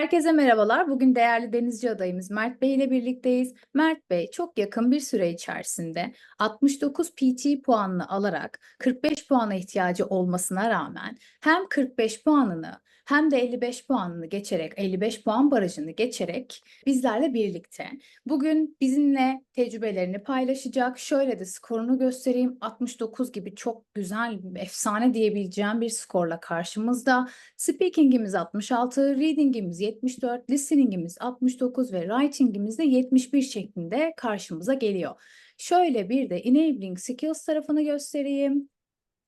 Herkese merhabalar. Bugün değerli denizci adayımız Mert Bey ile birlikteyiz. Mert Bey çok yakın bir süre içerisinde 69 PT puanını alarak 45 puana ihtiyacı olmasına rağmen hem 45 puanını hem de 55 puanını geçerek 55 puan barajını geçerek bizlerle birlikte. Bugün bizimle tecrübelerini paylaşacak. Şöyle de skorunu göstereyim. 69 gibi çok güzel, efsane diyebileceğim bir skorla karşımızda. Speaking'imiz 66, reading'imiz 74, listening'imiz 69 ve writing'imiz de 71 şeklinde karşımıza geliyor. Şöyle bir de enabling skills tarafını göstereyim.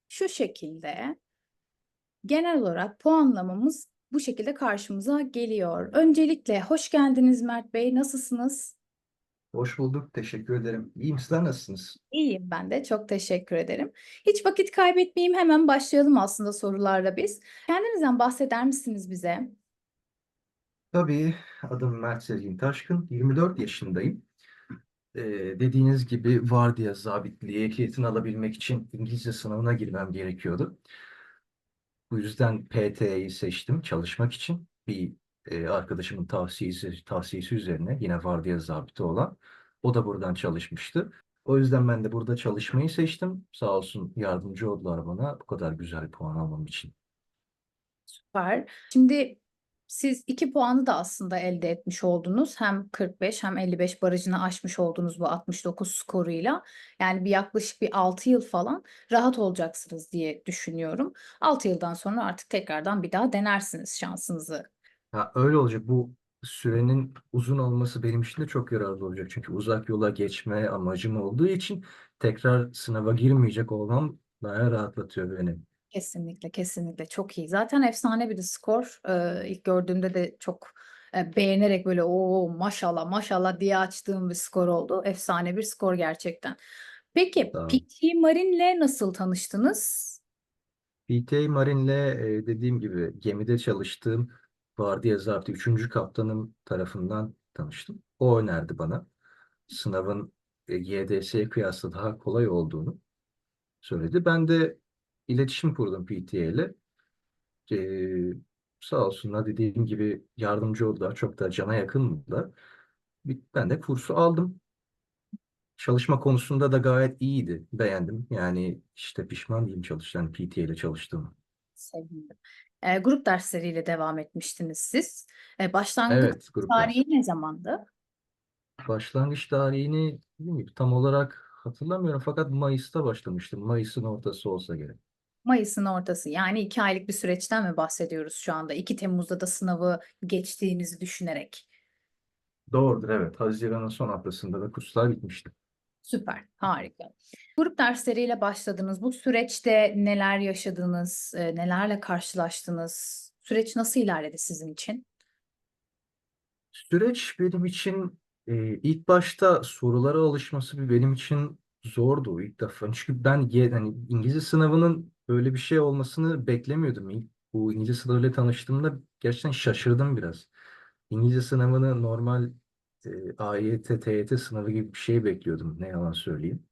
Şu şekilde genel olarak puanlamamız bu şekilde karşımıza geliyor. Öncelikle hoş geldiniz Mert Bey. Nasılsınız? Hoş bulduk. Teşekkür ederim. İyiyim. Sizler nasılsınız? İyiyim ben de. Çok teşekkür ederim. Hiç vakit kaybetmeyeyim. Hemen başlayalım aslında sorularla biz. Kendinizden bahseder misiniz bize? Tabii adım Mert Sezgin Taşkın. 24 yaşındayım. Ee, dediğiniz gibi vardiya zabitliği ehliyetini alabilmek için İngilizce sınavına girmem gerekiyordu. Bu yüzden PT'yi seçtim çalışmak için. Bir e, arkadaşımın tavsiyesi, tavsiyesi üzerine yine vardiya zabiti olan. O da buradan çalışmıştı. O yüzden ben de burada çalışmayı seçtim. Sağ olsun yardımcı oldular bana bu kadar güzel puan almam için. Süper. Şimdi siz iki puanı da aslında elde etmiş oldunuz. Hem 45 hem 55 barajını aşmış oldunuz bu 69 skoruyla. Yani bir yaklaşık bir 6 yıl falan rahat olacaksınız diye düşünüyorum. 6 yıldan sonra artık tekrardan bir daha denersiniz şansınızı. Ha, öyle olacak. Bu sürenin uzun olması benim için de çok yararlı olacak. Çünkü uzak yola geçme amacım olduğu için tekrar sınava girmeyecek olmam bayağı rahatlatıyor beni. Kesinlikle, kesinlikle çok iyi. Zaten efsane bir de skor. Ee, ilk gördüğümde de çok e, beğenerek böyle o maşallah maşallah diye açtığım bir skor oldu. Efsane bir skor gerçekten. Peki olun. PT Marine'le nasıl tanıştınız? PTA Marine'le e, dediğim gibi gemide çalıştığım vardiya zabiti 3. kaptanım tarafından tanıştım. O önerdi bana. Sınavın e, YDS'ye kıyasla daha kolay olduğunu söyledi. Ben de iletişim kurdum PTA ile. Ee, sağ olsunlar dediğim gibi yardımcı oldular. Çok da cana yakındılar. Bir- Ben de kursu aldım. Çalışma konusunda da gayet iyiydi. Beğendim. Yani işte pişman değilim çalışan PT ile çalıştığım. Sevindim. Ee, grup dersleriyle devam etmiştiniz siz. Ee, başlangıç Evet, tarihi ne zamandı? Başlangıç tarihini dediğim gibi tam olarak hatırlamıyorum fakat Mayıs'ta başlamıştım. Mayıs'ın ortası olsa gerek. Mayıs'ın ortası. Yani iki aylık bir süreçten mi bahsediyoruz şu anda? 2 Temmuz'da da sınavı geçtiğinizi düşünerek. Doğrudur evet. Haziran'ın son haftasında da kurslar bitmişti. Süper, harika. Grup dersleriyle başladınız. Bu süreçte neler yaşadınız, e, nelerle karşılaştınız? Süreç nasıl ilerledi sizin için? Süreç benim için e, ilk başta sorulara alışması bir benim için zordu ilk defa. Çünkü ben hani İngilizce sınavının böyle bir şey olmasını beklemiyordum. İlk bu İngilizce sınavıyla tanıştığımda gerçekten şaşırdım biraz. İngilizce sınavını normal e, AYT, TYT sınavı gibi bir şey bekliyordum. Ne yalan söyleyeyim.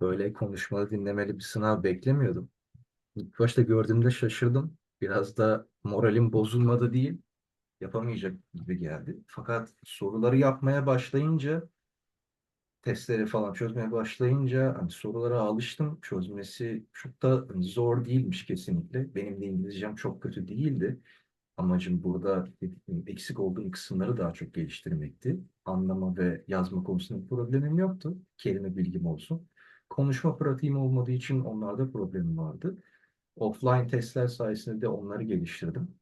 Böyle konuşmalı, dinlemeli bir sınav beklemiyordum. İlk başta gördüğümde şaşırdım. Biraz da moralim bozulmadı değil yapamayacak gibi geldi. Fakat soruları yapmaya başlayınca, testleri falan çözmeye başlayınca hani sorulara alıştım. Çözmesi çok da hani zor değilmiş kesinlikle. Benim de İngilizcem çok kötü değildi. Amacım burada eksik olduğum kısımları daha çok geliştirmekti. Anlama ve yazma konusunda problemim yoktu. Kelime bilgim olsun. Konuşma pratiğim olmadığı için onlarda problemim vardı. Offline testler sayesinde de onları geliştirdim.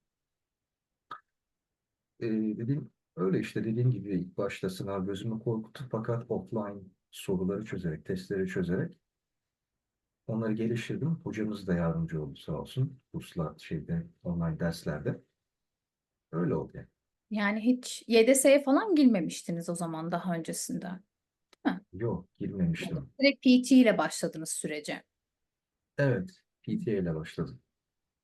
Ee, dediğim öyle işte dediğim gibi ilk başta sınav gözümü korkuttu fakat offline soruları çözerek, testleri çözerek onları geliştirdim. Hocamız da yardımcı oldu sağ olsun. Kurslar şeyde online derslerde. Öyle oldu yani. Yani hiç YDS'ye falan girmemiştiniz o zaman daha öncesinde. Yok girmemiştim. Direkt PT ile başladınız sürece. Evet PTA ile başladım.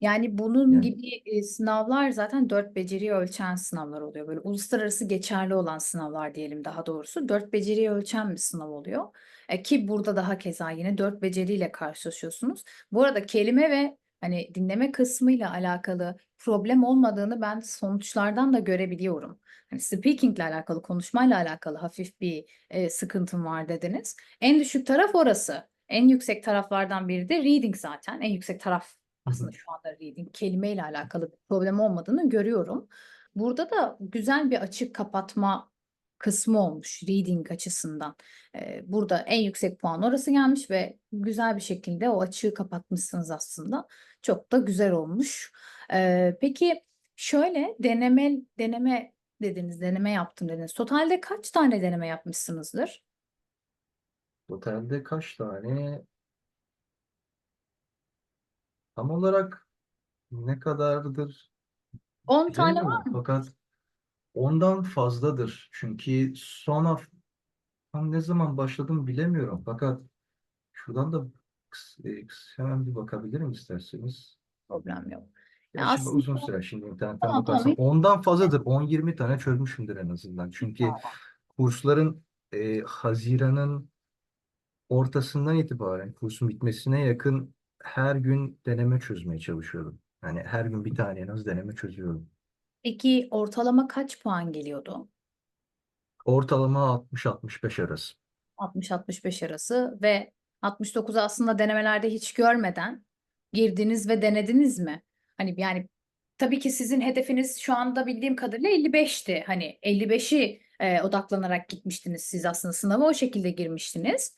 Yani bunun Yani- gibi e, sınavlar zaten dört beceriyi ölçen sınavlar oluyor. Böyle uluslararası geçerli olan sınavlar diyelim daha doğrusu. Dört beceriyi ölçen bir sınav oluyor. E, ki burada daha keza yine dört beceriyle karşılaşıyorsunuz. Bu arada kelime ve hani dinleme kısmıyla alakalı problem olmadığını ben sonuçlardan da görebiliyorum. Hani speaking ile alakalı, konuşmayla alakalı hafif bir e, sıkıntım var dediniz. En düşük taraf orası. En yüksek taraflardan biri de reading zaten. En yüksek taraf aslında şu anda reading kelimeyle alakalı bir problem olmadığını görüyorum. Burada da güzel bir açık kapatma kısmı olmuş reading açısından. Ee, burada en yüksek puan orası gelmiş ve güzel bir şekilde o açığı kapatmışsınız aslında. Çok da güzel olmuş. Ee, peki şöyle deneme deneme dediniz, deneme yaptım dediniz. Totalde kaç tane deneme yapmışsınızdır? Totalde kaç tane? Tam olarak ne kadardır 10 tane var bilemiyorum. mı? Fakat ondan fazladır. Çünkü son hafta tam ne zaman başladım bilemiyorum. Fakat şuradan da kıs- e, kıs- hemen bir bakabilirim isterseniz. Problem yok. Ya Ya şimdi uzun aslında süre şimdi internetten tamam tamam bakarsam hiç ondan fazladır. 10-20 tane çözmüşümdür en azından. Çünkü kursların e, Haziran'ın ortasından itibaren kursun bitmesine yakın her gün deneme çözmeye çalışıyordum. Yani her gün bir tane en az deneme çözüyorum. Peki ortalama kaç puan geliyordu? Ortalama 60-65 arası. 60-65 arası ve 69'u aslında denemelerde hiç görmeden girdiniz ve denediniz mi? Hani yani tabii ki sizin hedefiniz şu anda bildiğim kadarıyla 55'ti. Hani 55'i e, odaklanarak gitmiştiniz siz aslında sınava o şekilde girmiştiniz.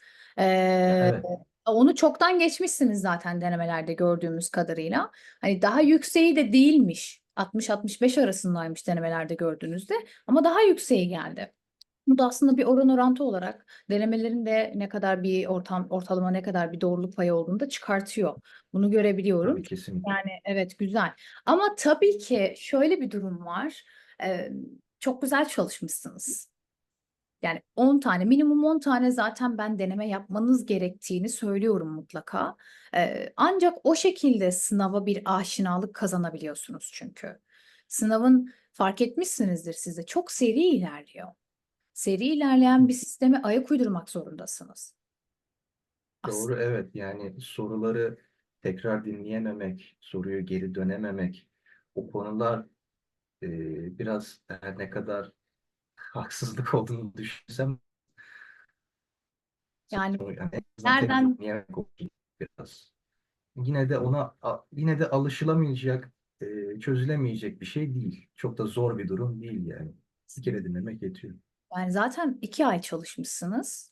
Ya Ee, evet, onu çoktan geçmişsiniz zaten denemelerde gördüğümüz kadarıyla. Hani daha yükseği de değilmiş. 60-65 arasındaymış denemelerde gördüğünüzde ama daha yükseği geldi. Bu da aslında bir oran orantı olarak denemelerin de ne kadar bir ortam ortalama ne kadar bir doğruluk payı olduğunu da çıkartıyor. Bunu görebiliyorum. tabii kesinlikle. Yani evet güzel. Ama tabii ki şöyle bir durum var. Ee, çok güzel çalışmışsınız. Yani 10 tane minimum 10 tane zaten ben deneme yapmanız gerektiğini söylüyorum mutlaka. Ee, ancak o şekilde sınava bir aşinalık kazanabiliyorsunuz çünkü. Sınavın fark etmişsinizdir siz de çok seri ilerliyor. Seri ilerleyen bir sisteme ayak uydurmak zorundasınız. Doğru evet yani soruları tekrar dinleyememek, soruyu geri dönememek o konular e, biraz her ne kadar haksızlık olduğunu düşünsem yani yani nereden biraz. Yine de ona yine de alışılamayacak, e, çözülemeyecek bir şey değil. Çok da zor bir durum değil yani. Bir kere dinlemek yetiyor. yani zaten iki ay çalışmışsınız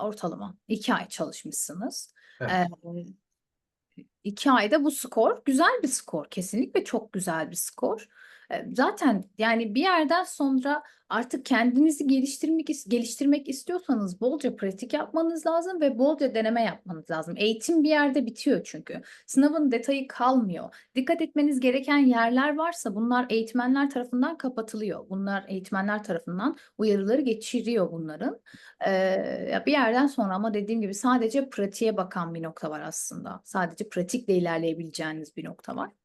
ortalama iki ay çalışmışsınız. Evet. Ee, iki ayda bu skor güzel bir skor. Kesinlikle çok güzel bir skor. Zaten yani bir yerden sonra artık kendinizi geliştirmek geliştirmek istiyorsanız bolca pratik yapmanız lazım ve bolca deneme yapmanız lazım. Eğitim bir yerde bitiyor çünkü. Sınavın detayı kalmıyor. Dikkat etmeniz gereken yerler varsa bunlar eğitmenler tarafından kapatılıyor. Bunlar eğitmenler tarafından uyarıları geçiriyor bunların. Ee, bir yerden sonra ama dediğim gibi sadece pratiğe bakan bir nokta var aslında. Sadece pratikle ilerleyebileceğiniz bir nokta var.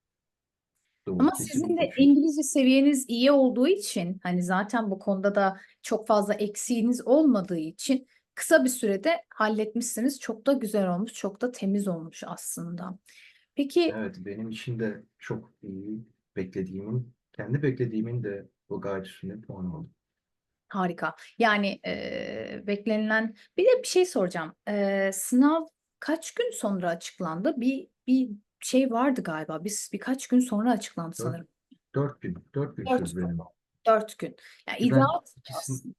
Doğru, Ama sizin de İngilizce seviyeniz iyi olduğu için hani zaten bu konuda da çok fazla eksiğiniz olmadığı için kısa bir sürede halletmişsiniz. Çok da güzel olmuş, çok da temiz olmuş aslında. Peki evet benim için de çok iyi beklediğimin, kendi beklediğimin de o gayet üstünde puan oldu. harika. Yani e, beklenilen bir de bir şey soracağım. E, sınav kaç gün sonra açıklandı? Bir bir şey vardı galiba. Biz birkaç gün sonra açıklandı Dört, sanırım. dört gün, dört gün Dört sürdü gün. benim. Dört gün. Yani ben ideal ikisin,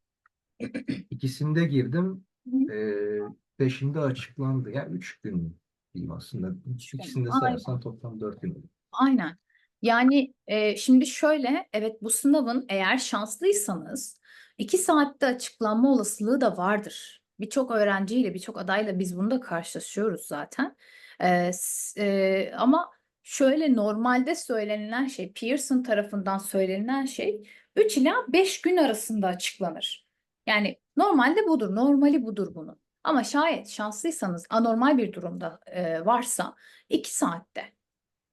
aslında. ikisinde girdim, Hı. beşinde açıklandı. Yani üç gün diyeyim aslında. Üç gün. İkisini de Aynen. sayarsan toplam dört gün. Aynen. Yani e, şimdi şöyle, evet bu sınavın eğer şanslıysanız iki saatte açıklanma olasılığı da vardır. Birçok öğrenciyle, birçok adayla biz bunu da karşılaşıyoruz zaten. E, e, ama şöyle normalde söylenilen şey, Pearson tarafından söylenilen şey 3 ila 5 gün arasında açıklanır. Yani normalde budur, normali budur bunun. Ama şayet şanslıysanız anormal bir durumda e, varsa 2 saatte.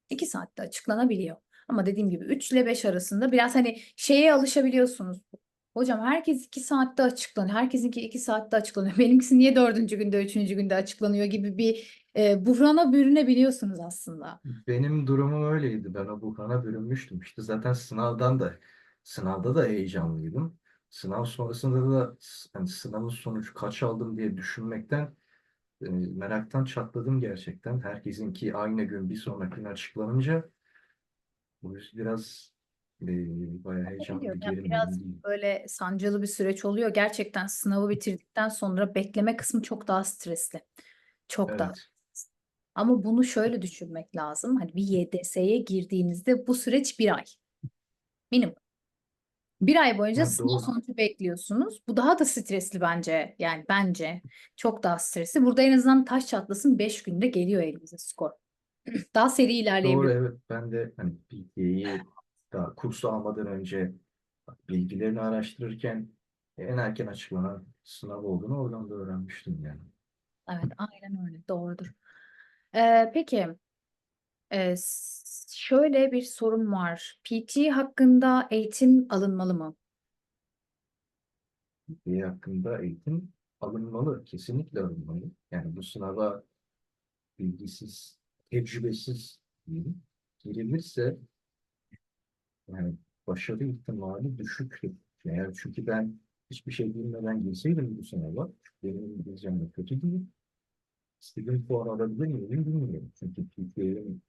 2 saatte açıklanabiliyor. Ama dediğim gibi 3 ile 5 arasında biraz hani şeye alışabiliyorsunuz. Hocam herkes 2 saatte açıklanıyor. Herkesinki 2 saatte açıklanıyor. Benimkisi niye 4. günde, 3. günde açıklanıyor gibi bir e, buhrana bürünebiliyorsunuz aslında. Benim durumum öyleydi. Ben o buhrana bürünmüştüm. İşte zaten sınavdan da sınavda da heyecanlıydım. Sınav sonrasında da hani sınavın sonucu kaç aldım diye düşünmekten e, meraktan çatladım gerçekten. Herkesinki aynı gün bir sonraki gün açıklanınca bu biraz e, bayağı heyecanlı bir Yani gerilim biraz böyle sancılı bir süreç oluyor. Gerçekten sınavı bitirdikten sonra bekleme kısmı çok daha stresli. Çok daha. Evet. Ama bunu şöyle düşünmek lazım. Hani bir YDS'ye girdiğinizde bu süreç bir ay. Minimum. Bir ay boyunca Ha, sınav doğru. sonucu bekliyorsunuz. Bu daha da stresli bence. Yani bence çok daha stresli. Burada en azından taş çatlasın 5 günde geliyor elinize skor. Daha seri Doğru ilerleyebiliyorsunuz. evet ben de hani PT'yi daha kursu almadan önce bilgilerini araştırırken en erken açıklanan sınav olduğunu oradan da öğrenmiştim yani. Evet, aynen öyle. Doğrudur. Ee, peki, e, s- şöyle bir sorum var. PT hakkında eğitim alınmalı mı? PT'ye hakkında eğitim alınmalı, kesinlikle alınmalı. Yani bu sınava bilgisiz, tecrübesiz diyeyim, girilirse yani başarı ihtimali düşüktür. Eğer çünkü ben hiçbir şey bilmeden girseydim bu sınava, benim İngilizcem de kötü değil. İstediğim puan alabilir miyim bilmiyorum. Çünkü Türkiye'nin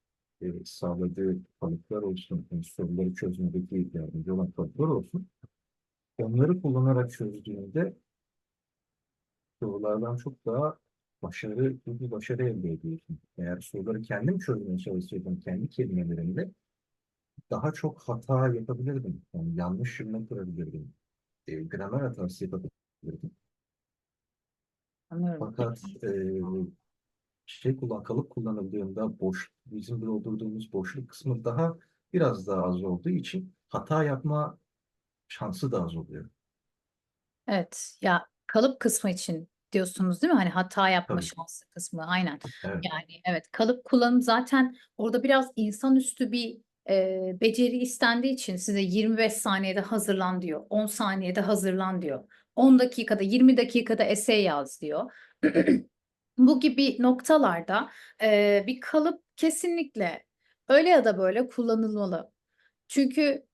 e, sağladığı kalıplar olsun, yani soruları çözmedeki yardımcı olan kalıplar olsun. Onları kullanarak çözdüğünde sorulardan çok daha başarı, bir başarı elde ediyorsun. Eğer soruları kendim çözmeye çalışsaydım, kendi kelimelerimle daha çok hata yapabilirdim. Yani yanlış cümle kurabilirdim. E, gramer hatası yapabilirdim. Anlıyorum. Fakat e, şey kullan, kalıp kullanıldığında boş, bizim doldurduğumuz boşluk kısmı daha biraz daha az olduğu için hata yapma şansı da az oluyor. Evet, ya kalıp kısmı için diyorsunuz değil mi? Hani hata yapma Tabii. şansı kısmı, aynen. Evet. Yani evet, kalıp kullanım zaten orada biraz insanüstü bir e, beceri istendiği için size 25 saniyede hazırlan diyor, 10 saniyede hazırlan diyor, 10 dakikada, 20 dakikada essay yaz diyor. Bu gibi noktalarda e, bir kalıp kesinlikle öyle ya da böyle kullanılmalı. Çünkü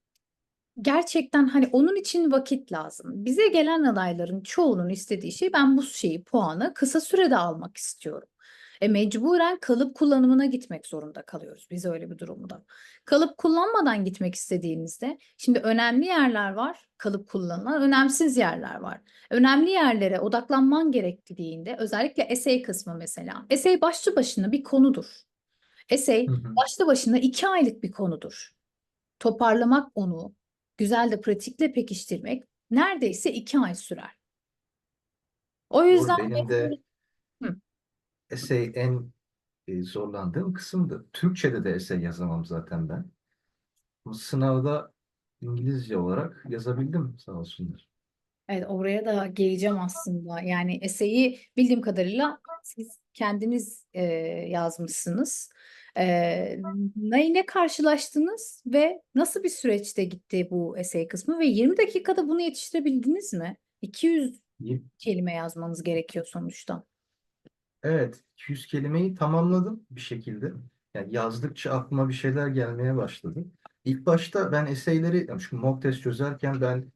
gerçekten hani onun için vakit lazım. Bize gelen adayların çoğunun istediği şey ben bu şeyi puanı kısa sürede almak istiyorum. E mecburen kalıp kullanımına gitmek zorunda kalıyoruz biz öyle bir durumda. Kalıp kullanmadan gitmek istediğinizde şimdi önemli yerler var kalıp kullanılan, önemsiz yerler var. Önemli yerlere odaklanman gerektiğinde özellikle essay kısmı mesela. Essay başlı başına bir konudur. Essay Hı hı. başlı başına iki aylık bir konudur. Toparlamak onu, güzel de pratikle pekiştirmek neredeyse iki ay sürer. O yüzden Benim de. Essay en e, zorlandığım kısımdı. Türkçe'de de essay yazamam zaten ben. Ama sınavda İngilizce olarak yazabildim sağ olsunlar. Evet, oraya da geleceğim aslında. Yani eseyi bildiğim kadarıyla siz kendiniz e, yazmışsınız. E, neyle karşılaştınız ve nasıl bir süreçte gitti bu essay kısmı ve 20 dakikada bunu yetiştirebildiniz mi? 200 Y- kelime yazmanız gerekiyor sonuçta. Evet, 200 kelimeyi tamamladım bir şekilde. Yani yazdıkça aklıma bir şeyler gelmeye başladı. İlk başta ben essayleri, yani çünkü mock test çözerken ben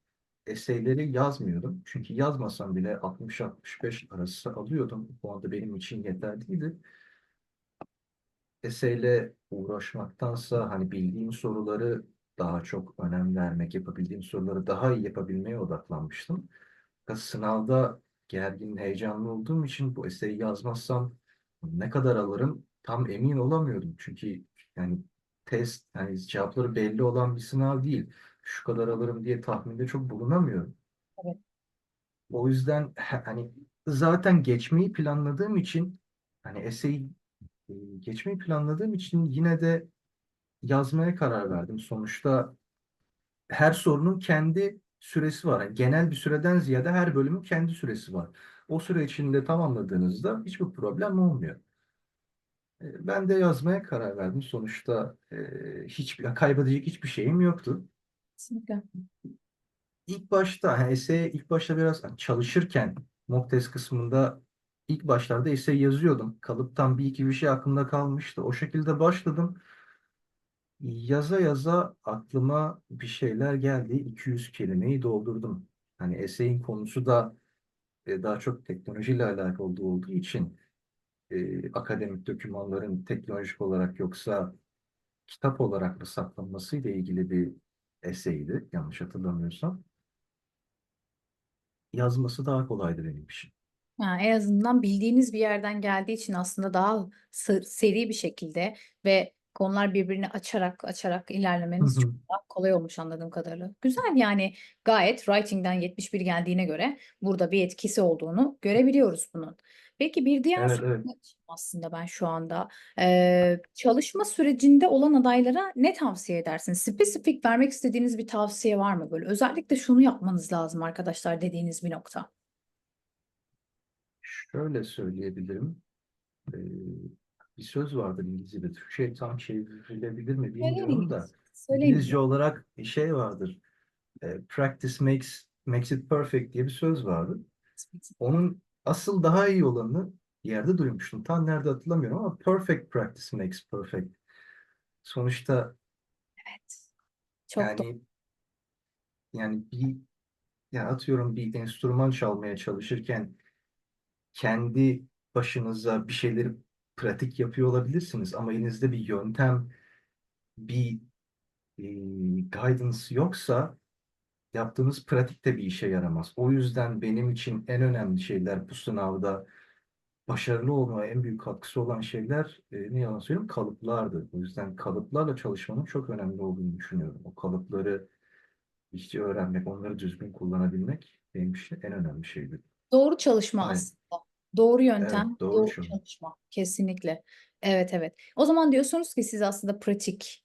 essayleri yazmıyordum. Çünkü yazmasam bile 60-65 arası alıyordum. Bu anda benim için yeterliydi. Eseyle uğraşmaktansa hani bildiğim soruları daha çok önem vermek, yapabildiğim soruları daha iyi yapabilmeye odaklanmıştım. Sınavda gergin, heyecanlı olduğum için bu eseyi yazmazsam ne kadar alırım tam emin olamıyordum. Çünkü yani test, yani cevapları belli olan bir sınav değil. Şu kadar alırım diye tahminde çok bulunamıyorum. Evet. O yüzden hani zaten geçmeyi planladığım için hani eseyi e, geçmeyi planladığım için yine de yazmaya karar verdim. Sonuçta her sorunun kendi süresi var. Yani genel bir süreden ziyade her bölümün kendi süresi var. O süre içinde tamamladığınızda hiçbir problem olmuyor. E, Ben de yazmaya karar verdim. Sonuçta e, hiç kaybedecek hiçbir şeyim yoktu. Kesinlikle. İlk başta, yani essay'e ilk başta biraz çalışırken mock test kısmında ilk başlarda essay yazıyordum. Kalıptan bir iki bir şey aklımda kalmıştı. O şekilde başladım. Yaza yaza aklıma bir şeyler geldi. 200 kelimeyi doldurdum. Hani essay'in konusu da e, daha çok teknolojiyle alakalı olduğu için e, akademik dokümanların teknolojik olarak yoksa kitap olarak mı saklanması ile ilgili bir essay'di yanlış hatırlamıyorsam. Yazması daha kolaydı benim için. Ha, en azından bildiğiniz bir yerden geldiği için aslında daha seri bir şekilde ve konular birbirini açarak açarak Hı ilerlemeniz çok hı. daha kolay olmuş anladığım kadarıyla. Güzel yani gayet writing'den 71 geldiğine göre burada bir etkisi olduğunu görebiliyoruz bunun. Peki bir diğer Evet soru evet. aslında ben şu anda Ee, çalışma sürecinde olan adaylara ne tavsiye edersiniz? Spesifik vermek istediğiniz bir tavsiye var mı böyle? Özellikle şunu yapmanız lazım arkadaşlar dediğiniz bir nokta. Şöyle söyleyebilirim. Ee, bir söz vardır İngilizce'de. Türkçe'ye tam çevrilebilir mi bilmiyorum da. Söyleyin. İngilizce olarak bir şey vardır. E, practice makes makes it perfect diye bir söz vardır. Onun asıl daha iyi olanını yerde duymuştum. Tam nerede hatırlamıyorum ama perfect practice makes perfect. Sonuçta Evet. Çok doğru. yani yani bir ya atıyorum bir enstrüman çalmaya çalışırken kendi başınıza bir şeyleri pratik yapıyor olabilirsiniz ama elinizde bir yöntem, bir e, guidance yoksa yaptığınız pratikte bir işe yaramaz. O yüzden benim için en önemli şeyler bu sınavda başarılı olmaya en büyük katkısı olan şeyler e, ne yalan söyleyeyim kalıplardı. O yüzden kalıplarla çalışmanın çok önemli olduğunu düşünüyorum. O kalıpları işte öğrenmek, onları düzgün kullanabilmek benim için en önemli şeydi. Doğru çalışma Aynen. aslında. Doğru Evet, yöntem, doğru doğru çalışma. çalışma. Kesinlikle. Evet evet. O zaman diyorsunuz ki siz aslında pratik,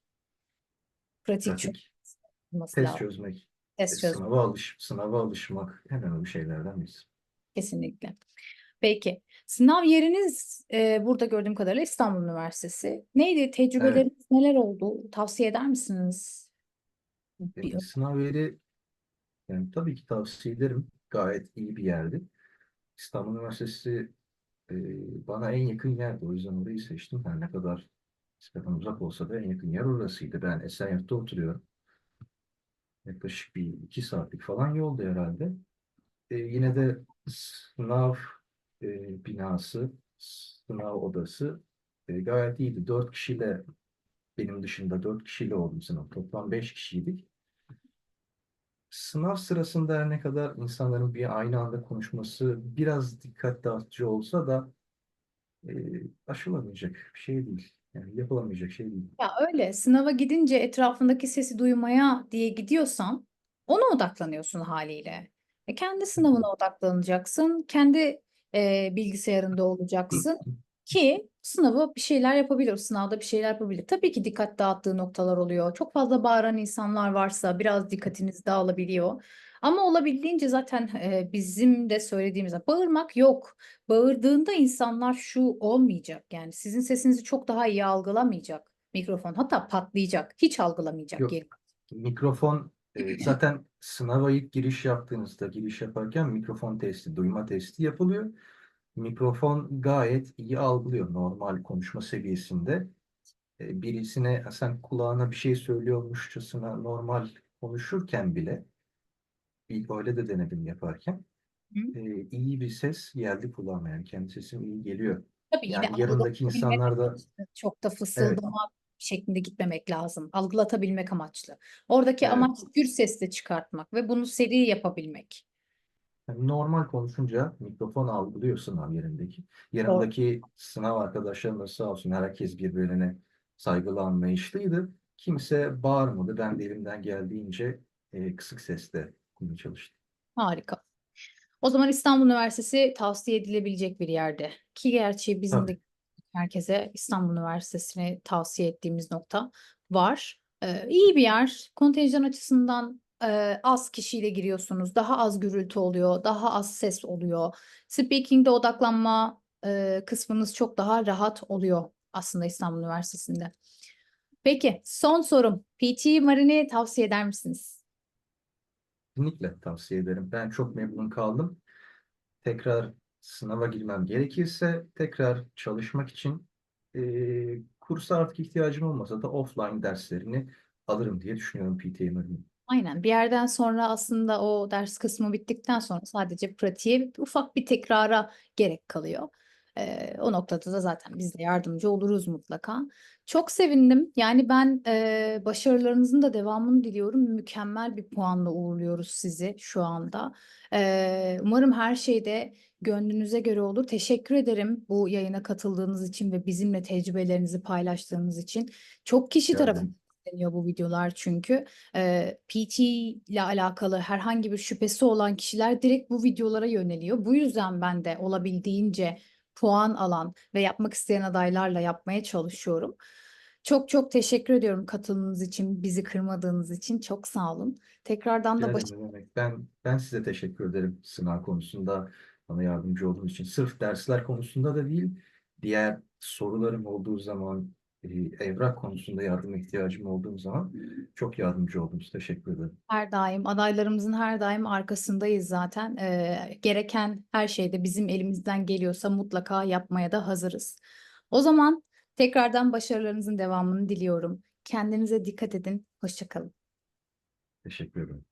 pratik Pratik, olması test lazım. çözmek, e, Test çözmek. sınava alış, sınava alışmak en önemli şeylerden birisi. Kesinlikle. Peki. Sınav yeriniz e, burada gördüğüm kadarıyla İstanbul Üniversitesi. Neydi? Evet, Tecrübeleriniz neler oldu? Tavsiye eder misiniz? Bir, e, sınav yeri yani tabii ki tavsiye ederim. Gayet iyi bir yerdi. İstanbul Üniversitesi e, bana en yakın yerdi. O yüzden orayı seçtim. Her ne kadar nispeten uzak olsa da en yakın yer orasıydı. Ben Esenyurt'ta oturuyorum. Yaklaşık bir iki saatlik falan yoldu herhalde. E, yine de sınav e, binası, sınav odası e, gayet iyiydi. Dört kişiyle benim dışında dört kişiyle oldum sınav. Toplam beş kişiydik. Sınav sırasında her ne kadar insanların bir aynı anda konuşması biraz dikkat dağıtıcı olsa da e, aşılamayacak bir şey değil. Yani yapılamayacak şey değil. Ya öyle sınava gidince etrafındaki sesi duymaya diye gidiyorsan ona odaklanıyorsun haliyle. E kendi sınavına odaklanacaksın, kendi e, bilgisayarında olacaksın ki sınavı bir şeyler yapabilir, sınavda bir şeyler yapabilir. Tabii ki dikkat dağıttığı noktalar oluyor. Çok fazla bağıran insanlar varsa biraz dikkatiniz dağılabiliyor. Ama olabildiğince zaten e, bizim de söylediğimiz bağırmak yok. Bağırdığında insanlar şu olmayacak yani sizin sesinizi çok daha iyi algılamayacak mikrofon hatta patlayacak hiç algılamayacak Yok. geri. Mikrofon e, zaten sınava ilk giriş yaptığınızda giriş yaparken mikrofon testi, duyma testi yapılıyor. Mikrofon gayet iyi algılıyor normal konuşma seviyesinde. E, birisine sen kulağına bir şey söylüyormuşçasına normal konuşurken bile öyle de denedim yaparken Hı. e, iyi bir ses geldi kulağıma yani kendi sesim iyi geliyor. Tabii yine Yani yanındaki algılatabilmek insanlar da amaçlı, çok da evet fısıldama şeklinde gitmemek lazım. Algılatabilmek amaçlı. Oradaki evet amaç gür sesle çıkartmak ve bunu seri yapabilmek. Normal konuşunca mikrofon algılıyor sınav yerindeki. Yanımdaki sınav arkadaşlarım da sağ olsun herkes birbirine saygılı anlayışlıydı. Kimse bağırmadı. Ben de elimden geldiğince e, kısık sesle okumaya çalıştım. Harika. O zaman İstanbul Üniversitesi tavsiye edilebilecek bir yerde. Ki gerçi bizim Tabii. de herkese İstanbul Üniversitesi'ni tavsiye ettiğimiz nokta var. Ee, iyi bir yer. Kontenjan açısından e, az kişiyle giriyorsunuz. Daha az gürültü oluyor. Daha az ses oluyor. Speaking'de odaklanma e, kısmınız çok daha rahat oluyor aslında İstanbul Üniversitesi'nde. Peki son sorum. PT Marin'i tavsiye eder misiniz? Kesinlikle tavsiye ederim. Ben çok memnun kaldım. Tekrar sınava girmem gerekirse tekrar çalışmak için e, kursa artık ihtiyacım olmasa da offline derslerini alırım diye düşünüyorum PTA bölümü. Aynen bir yerden sonra aslında o ders kısmı bittikten sonra sadece pratiğe ufak bir tekrara gerek kalıyor. Ee, o noktada da zaten biz de yardımcı oluruz mutlaka. Çok sevindim. Yani ben e, başarılarınızın da devamını diliyorum. Mükemmel bir puanla uğurluyoruz sizi şu anda. Ee, umarım her şey de gönlünüze göre olur. Teşekkür ederim bu yayına katıldığınız için ve bizimle tecrübelerinizi paylaştığınız için. Çok kişi Rica tarafından ederim. İzleniyor bu videolar çünkü. Eee, PT ile alakalı herhangi bir şüphesi olan kişiler direkt bu videolara yöneliyor. Bu yüzden ben de olabildiğince puan alan ve yapmak isteyen adaylarla yapmaya çalışıyorum. Çok çok teşekkür ediyorum katılımınız için, bizi kırmadığınız için. Çok sağ olun. Tekrardan da baş. Ben, ben size teşekkür ederim sınav konusunda bana yardımcı olduğunuz için. Sırf dersler konusunda da değil, diğer sorularım olduğu zaman, e, evrak konusunda yardıma ihtiyacım olduğum zaman çok yardımcı oldunuz. Teşekkür ederim. her daim adaylarımızın her daim arkasındayız zaten. Eee, gereken her şeyde bizim elimizden geliyorsa mutlaka yapmaya da hazırız. O zaman tekrardan başarılarınızın devamını diliyorum. Kendinize dikkat edin. Hoşça kalın. Teşekkür ederim.